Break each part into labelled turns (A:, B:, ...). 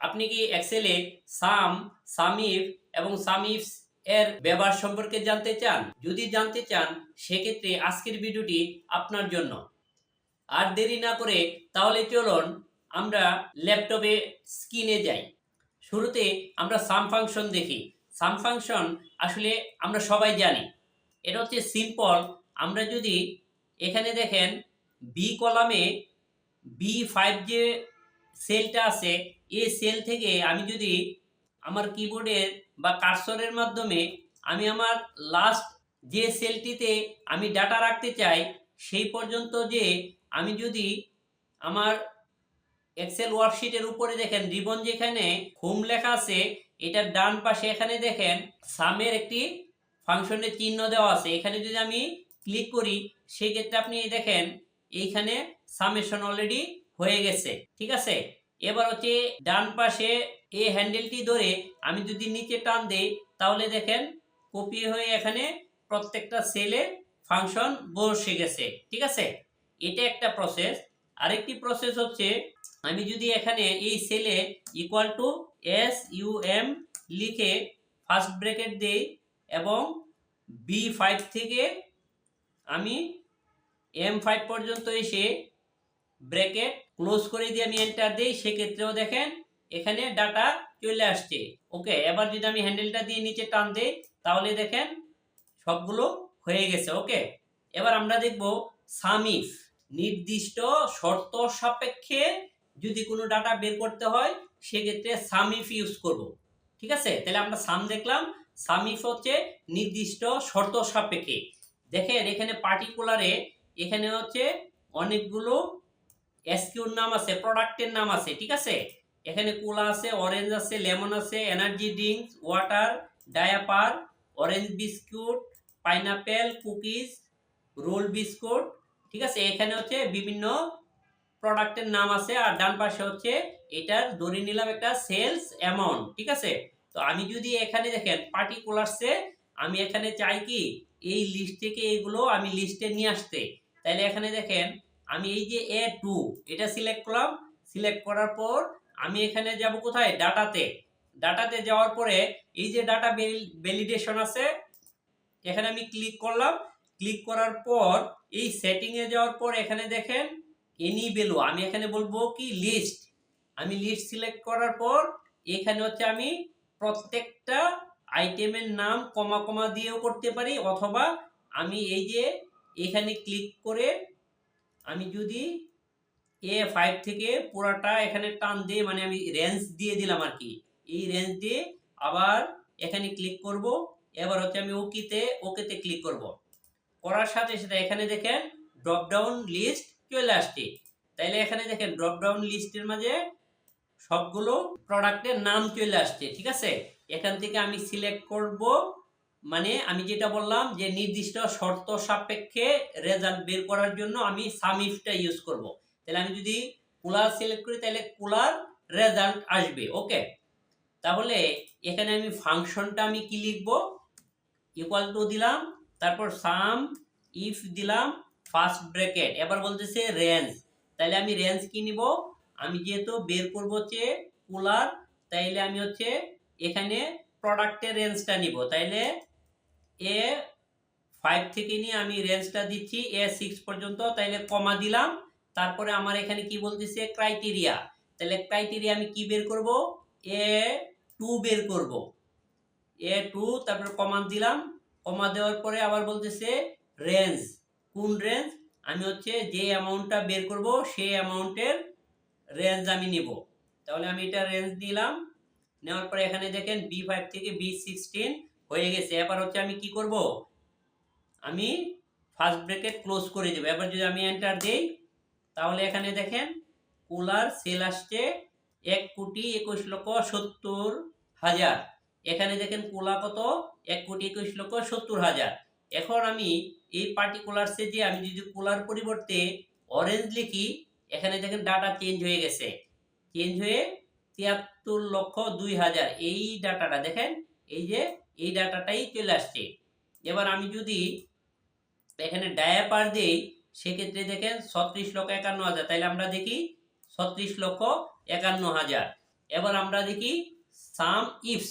A: আপনি কি এক্সেলে সাম, সামিফ এবং সামিফস এর ব্যবহার সম্পর্কে জানতে চান? যদি জানতে চান, সেক্ষেত্রে আজকের ভিডিওটি আপনার জন্য। আর দেরি না করে তাহলে চলুন আমরা ল্যাপটপে স্ক্রিনে যাই। শুরুতে আমরা সাম ফাংশন দেখি। সাম ফাংশন আসলে আমরা সবাই জানি। এটা হচ্ছে সিম্পল। আমরা যদি এখানে দেখেন, বি কলামে বি ফাইভ যে সেলটা আছে এই সেল থেকে আমি যদি আমার কিবোর্ডের বা কার্সরের মাধ্যমে আমি আমার লাস্ট যে সেলটিতে আমি ডাটা রাখতে চাই, সেই পর্যন্ত যে আমি যদি আমার এক্সেল ওয়ার্কশিটের উপরে দেখেন রিবন যেখানে হোম লেখা আছে, এটার ডান পাশে এখানে দেখেন সামের একটি ফাংশনের চিহ্ন দেওয়া আছে। এখানে যদি আমি ক্লিক করি, সেই ক্ষেত্রে আপনি দেখেন, এইখানে সামেশন অলরেডি হয়ে গেছে। ঠিক আছে? এবার হচ্ছে ডান পাশে এই হ্যান্ডেলটি ধরে আমি যদি নিচে টান দেই, তাহলে দেখেন কপি হয়ে এখানে প্রত্যেকটা সেলে ফাংশন বসে গেছে, ঠিক আছে? এটা একটা প্রসেস আরেকটি প্রসেস হচ্ছে আমি যদি এখানে এই সেলে equal to S U M লিখে ফার্স্ট ব্রেকেট দেই এবং বি ফাইভ থেকে আমি এম ফাইভ পর্যন্ত এসে ব্রেকেট ক্লোজ করে দিয়ে আমি এন্টার দিই, সেক্ষেত্রেও দেখেন এখানে ডাটা চলে আসছে। ওকে এবার যদি আমি হ্যান্ডেলটা দিয়ে নিচে টান দিই, তাহলে দেখেন সবগুলো হয়ে গেছে ওকে এবার আমরা দেখব সামিফ নির্দিষ্ট শর্ত সাপেক্ষে যদি কোনো ডাটা বের করতে হয়, সেক্ষেত্রে সামিফ ইউজ করব, ঠিক আছে? তাহলে আমরা সাম দেখলাম সামিফ হচ্ছে নির্দিষ্ট শর্ত সাপেক্ষে। দেখেন এখানে পার্টিকুলারে এখানে হচ্ছে অনেকগুলো এসকিউর নাম আছে প্রোডাক্টের নাম আছে, ঠিক আছে? এখানে কোলা আছে অরেঞ্জ আছে লেমন আছে energy drinks water diaper orange biscuit pineapple cookies roll biscuit ঠিক আছে? এখানে হচ্ছে বিভিন্ন প্রোডাক্টের নাম আছে, আর ডান পাশে হচ্ছে এটার ধরে নিলাম একটা সেলস অ্যামাউন্ট ঠিক আছে? তো আমি যদি এখানে দেখেন পার্টিকুলারসে আমি এখানে চাই কি? এই লিস্ট থেকে এইগুলো আমি লিস্টে নিয়ে আসতে। তাহলে এখানে দেখেন আমি এই যে এ টু এটা সিলেক্ট করলাম। সিলেক্ট করার পর আমি এখানে যাব কোথায়? ডাটাতে। ডাটাতে যাওয়ার পরে এই যে ডাটা ভ্যালিডেশন আছে, এখানে আমি ক্লিক করলাম। ক্লিক করার পর এই সেটিংয়ে যাওয়ার পর এখানে দেখেন এনি ভ্যালু আমি এখানে বলব কি? লিস্ট আমি লিস্ট সিলেক্ট করার পর এখানে হচ্ছে আমি প্রত্যেকটা আইটেমের নাম কমা কমা দিয়েও করতে পারি, অথবা আমি এই যে এখানে ক্লিক করে আমি যদি এ ফাইভ থেকে পুরাটা এখানে টান দিয়ে মানে আমি রেঞ্জ দিয়ে দিলাম আর কি, এই রেঞ্জ দিয়ে আবার এখানে ক্লিক করব, এবার হচ্ছে আমি ওকিতে ওকেতে ক্লিক করব। করার সাথে সাথে এখানে দেখেন ড্রপ ডাউন লিস্ট চলে আসছে। তাইলে এখানে দেখেন ড্রপ ডাউন লিস্টের মাঝে সবগুলো প্রোডাক্টের নাম চলে আসছে, ঠিক আছে? এখান থেকে আমি সিলেক্ট করব মানে আমি যেটা বললাম যে নির্দিষ্ট শর্ত সাপেক্ষে রেজাল্ট বের করার জন্য আমি সামিফটা ইউজ করব। তাহলে আমি যদি কুলার সিলেক্ট করি, তাহলে কুলার রেজাল্ট আসবে ওকে তাহলে এখানে আমি ফাংশনটা আমি কি লিখব? ইকুয়াল টু দিলাম, তারপর সাম ইফ দিলাম ফার্স্ট ব্র্যাকেট এবার বলতেছে রেঞ্জ তাহলে আমি রেঞ্জ কি নিব? আমি যেহেতু বের করব হচ্ছে কুলার তাইলে আমি হচ্ছে এখানে প্রোডাক্টের রেঞ্জটা নিব। তাইলে এ ফাইভ থেকে নিয়ে আমি রেঞ্জটা দিচ্ছি এ সিক্স পর্যন্ত, তাইলে কমা দিলাম। তারপরে আমার এখানে কি বলতেছে? ক্রাইটেরিয়া তাহলে ক্রাইটেরিয়া আমি কি বের করব? এ টু বের করব। এ টু তারপরে কমা দিলাম। কমা দেওয়ার পরে আবার বলতেছে রেঞ্জ কোন রেঞ্জ আমি হচ্ছে যে অ্যামাউন্টটা বের করব, সেই অ্যামাউন্টের রেঞ্জ আমি নিব। তাহলে আমি এটা রেঞ্জ দিলাম। নেওয়ার পরে এখানে দেখেন বি ফাইভ থেকে বি সিক্সটিন হয়ে গেছে। এবার হচ্ছে আমি কি করব? আমি ফার্স্ট ব্রেকেট ক্লোজ করে দেবো। এবার যদি আমি এন্টার দিই, তাহলে এখানে দেখেন কুলার সেল আসছে এক কোটি একুশ লক্ষ সত্তর হাজার। এখানে দেখেন কুলা কত? এক কোটি একুশ লক্ষ সত্তর হাজার। এখন আমি এই পার্টিকুলারসে যে আমি যদি কুলার পরিবর্তে অরেঞ্জ লিখি, এখানে দেখেন ডাটা চেঞ্জ হয়ে গেছে। চেঞ্জ হয়ে তিয়াত্তর লক্ষ দুই হাজার। এই ডাটাটা দেখেন, এই যে এই ডাটাটাই চলে আসছে। এবার আমি যদি এখানে ডায়াপার দিই, সেক্ষেত্রে দেখেন ছত্রিশ লক্ষ একান্ন হাজার। তাইলে আমরা দেখি ছত্রিশ লক্ষ একান্ন হাজার। এবার আমরা দেখি সাম ইফস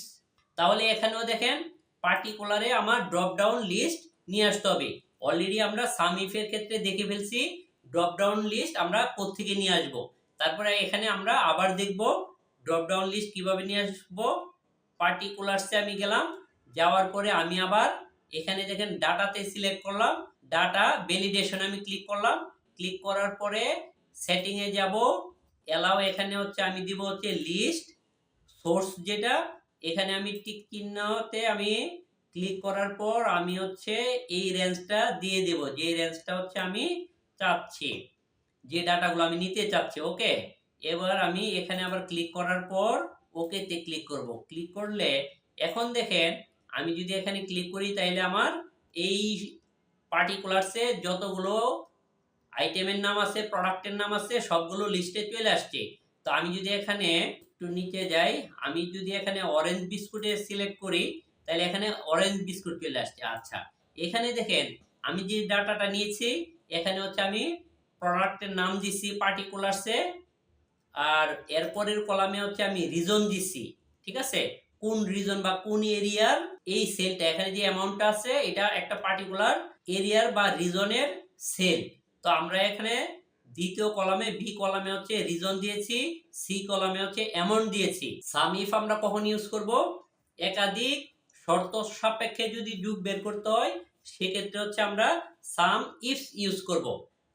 A: তাহলে এখানেও দেখেন পার্টিকুলারে আমার ড্রপ ডাউন লিস্ট নিয়ে আসতে হবে। অলরেডি আমরা সাম ইফের ক্ষেত্রে দেখে ফেলছি ড্রপ ডাউন লিস্ট আমরা কোত্থেকে নিয়ে আসব? তারপরে এখানে আমরা আবার দেখব ড্রপ ডাউন লিস্ট কীভাবে নিয়ে আসব? পার্টিকুলারসে আমি গেলাম যাওয়ার পরে আমি আবার এখানে দেখেন ডাটাতে সিলেক্ট করলাম, ডাটা ভ্যালিডেশন আমি ক্লিক করলাম ক্লিক করার পরে সেটিংয়ে যাব এলাও এখানে হচ্ছে আমি দিব হচ্ছে লিস্ট সোর্স যেটা, এখানে আমি টিক চিহ্নতে আমি ক্লিক করার পর আমি হচ্ছে এই রেঞ্জটা দিয়ে দেব, যে রেঞ্জটা হচ্ছে আমি চাচ্ছি, যে ডাটাগুলো আমি নিতে চাচ্ছি ওকে এবার আমি এখানে আবার ক্লিক করার পর ওকেতে ক্লিক করব ক্লিক করলে এখন দেখেন আমি যদি এখানে ক্লিক করি তাহলে আমার এই পার্টিকুলারসে যতগুলো আইটেমের নাম আছে প্রোডাক্টের নাম আছে, সবগুলো লিস্টে চলে আসছে। তো আমি যদি এখানে একটু নিচে যাই, আমি যদি এখানে অরেঞ্জ বিস্কুটে সিলেক্ট করি তাহলে এখানে অরেঞ্জ বিস্কুট চলে আসছে। আচ্ছা এখানে দেখেন, আমি যে ডাটাটা নিয়েছি, এখানে হচ্ছে আমি প্রোডাক্টের নাম দিছি পার্টিকুলারসে আর এরপরের কলামে হচ্ছে আমি রিজন দিছি, ঠিক আছে? কোন রিজন বা কোন এরিয়ার এই সেলটা এখানে যে অ্যামাউন্টটা আছে, এটা একটা পার্টিকুলার এরিয়ার বা রিজনের সেল তো আমরা এখানে দ্বিতীয় কলামে বি কলামে হচ্ছে রিজন দিয়েছি সি কলামে হচ্ছে অ্যামাউন্ট দিয়েছি। সাম ইফ আমরা কখন ইউজ করব? একাধিক শর্ত সাপেক্ষে যদি যুগ বের করতে হয়, সেক্ষেত্রে হচ্ছে আমরা সাম ইফ ইউজ করব।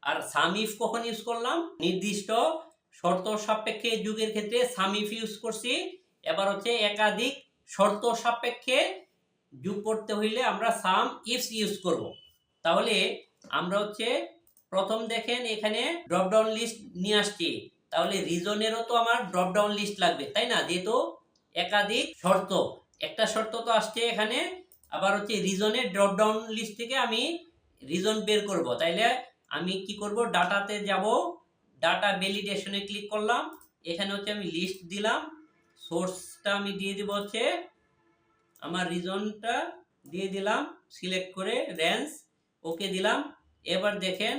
A: আর সাম ইফ কখন ইউজ করলাম? নির্দিষ্ট শর্ত সাপেক্ষে যুগের ক্ষেত্রে সাম ইফ ইউজ করছি এবার হচ্ছে একাধিক শর্ত সাপেক্ষে যোগ করতে হইলে আমরা সাম ইফস ইউজ করব। তাহলে আমরা হচ্ছে প্রথম দেখেন এখানে ড্রপডাউন লিস্ট নিয়ে আসছি। তাহলে রিজনেরও তো আমার ড্রপডাউন লিস্ট লাগবে, তাই না? যেহেতু একাধিক শর্ত। একটা শর্ত তো আসছে এখানে, আবার হচ্ছে রিজনের ড্রপডাউন লিস্ট থেকে আমি রিজন বের করব। তাইলে আমি কি করব? ডাটাতে যাব, ডাটা ভ্যালিডেশনে ক্লিক করলাম, এখানে হচ্ছে আমি লিস্ট দিলাম। সোর্সটা আমি দিয়ে দিব হচ্ছে, আমার রিজনটা দিয়ে দিলাম সিলেক্ট করে রেঞ্জ ওকে দিলাম। এবার দেখেন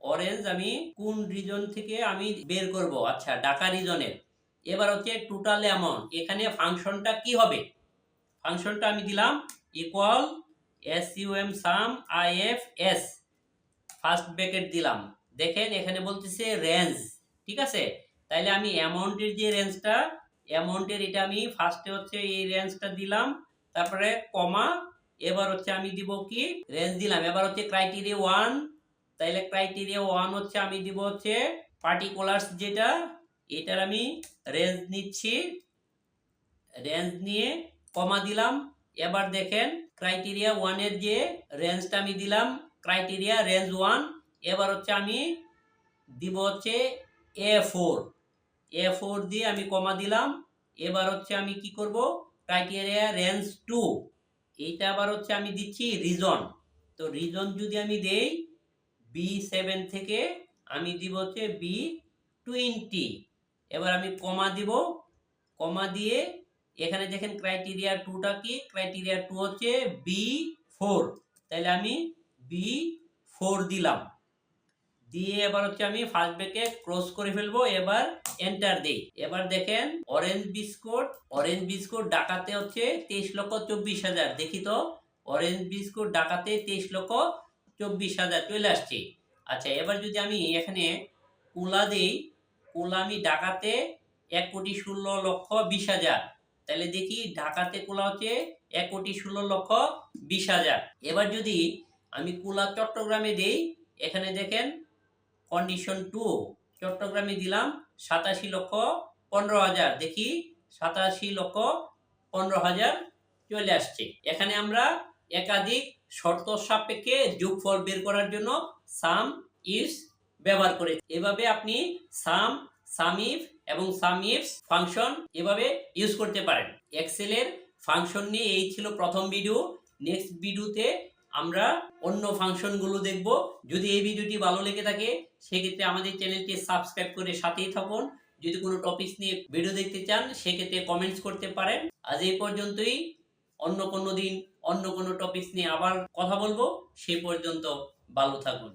A: অরেঞ্জ আমি কোন রিজন থেকে আমি বের করব? আচ্ছা ঢাকা রিজনের এবার হচ্ছে টোটাল অ্যামাউন্ট এখানে ফাংশনটা কি হবে? ফাংশনটা আমি দিলাম equal S U M sum I F S first bracket দিলাম। দেখেন, এখানে বলতেছে রেঞ্জ ঠিক আছে? তাইলে আমি অ্যামাউন্টের যে রেঞ্জটা অ্যামাউন্টের এটা আমি ফার্স্টে হচ্ছে এই রেঞ্জটা দিলাম, তারপরে কমা এবার হচ্ছে আমি দিব কি? রেঞ্জ দিলাম, এবার হচ্ছে ক্রাইটেরিয়া ওয়ান তাইলে ক্রাইটেরিয়া ওয়ান হচ্ছে আমি দিব হচ্ছে পার্টিকুলার্স যেটা, এটার আমি রেঞ্জ নিচ্ছি রেঞ্জ নিয়ে কমা দিলাম, এবার দেখেন ক্রাইটেরিয়া ওয়ানের যে রেঞ্জটা আমি দিলাম ক্রাইটেরিয়া রেঞ্জ ওয়ান এবার হচ্ছে আমি দিব হচ্ছে এ ফোর এ ফোর দিয়ে আমি কমা দিলাম। এবার হচ্ছে আমি কি করব? ক্রাইটেরিয়া রেঞ্জ টু এইটা আবার হচ্ছে আমি দিচ্ছি রিজন তো রিজন যদি আমি দেই বি সেভেন থেকে আমি দিব হচ্ছে বি টোয়েন্টি এবার আমি কমা দিব। কমা দিয়ে এখানে দেখেন ক্রাইটেরিয়া টুটা কি? ক্রাইটেরিয়া টু হচ্ছে বি ফোর তাহলে আমি বি ফোর দিলাম। দিয়ে এবার হচ্ছে আমি ফার্স্ট ব্রেকে ক্লোজ করে ফেলব। এবার এন্টার দেই। এবার দেখেন অরেঞ্জ বিস্কুট অরেঞ্জ বিস্কুট ডাকাতে হচ্ছে তেইশ লক্ষ চব্বিশ হাজার। দেখি তো অরেঞ্জ বিস্কুট ডাকাতে তেইশ লক্ষ চব্বিশ হাজার চলে আসছে। আচ্ছা এবার যদি আমি এখানে কুলা দেই, কুলা আমি ডাকাতে এক কোটি ষোলো লক্ষ বিশ হাজার। তাহলে দেখি ঢাকাতে কুলা হচ্ছে এক কোটি ষোলো লক্ষ বিশ হাজার। এবার যদি আমি কুলা চট্টগ্রামে দেই, এখানে দেখেন কন্ডিশন টু চট্টগ্রামে দিলাম সাতাশি লক্ষ পনেরো হাজার। দেখি, সাতাশি লক্ষ পনেরো হাজার চলে আসছে। এখানে আমরা একাধিক শর্ত সাপেক্ষে যোগফল বের করার জন্য সাম, ইফস ব্যবহার করে এভাবে আপনি সাম সামিফ এবং সামিফস ফাংশন এভাবে ইউজ করতে পারেন। এক্সেলের ফাংশন নিয়ে এই ছিল প্রথম ভিডিও। নেক্সট ভিডিওতে আমরা অন্য ফাংশনগুলো দেখব। যদি এই ভিডিওটি ভালো লেগে থাকে, সেক্ষেত্রে আমাদের চ্যানেলটি সাবস্ক্রাইব করে সাথেই থাকুন। যদি কোনো টপিকস নিয়ে ভিডিও দেখতে চান, সেক্ষেত্রে কমেন্টস করতে পারেন। আজ এই পর্যন্তই। অন্য কোনো দিন অন্য কোনো টপিকস নিয়ে আবার কথা বলব। সে পর্যন্ত ভালো থাকুন।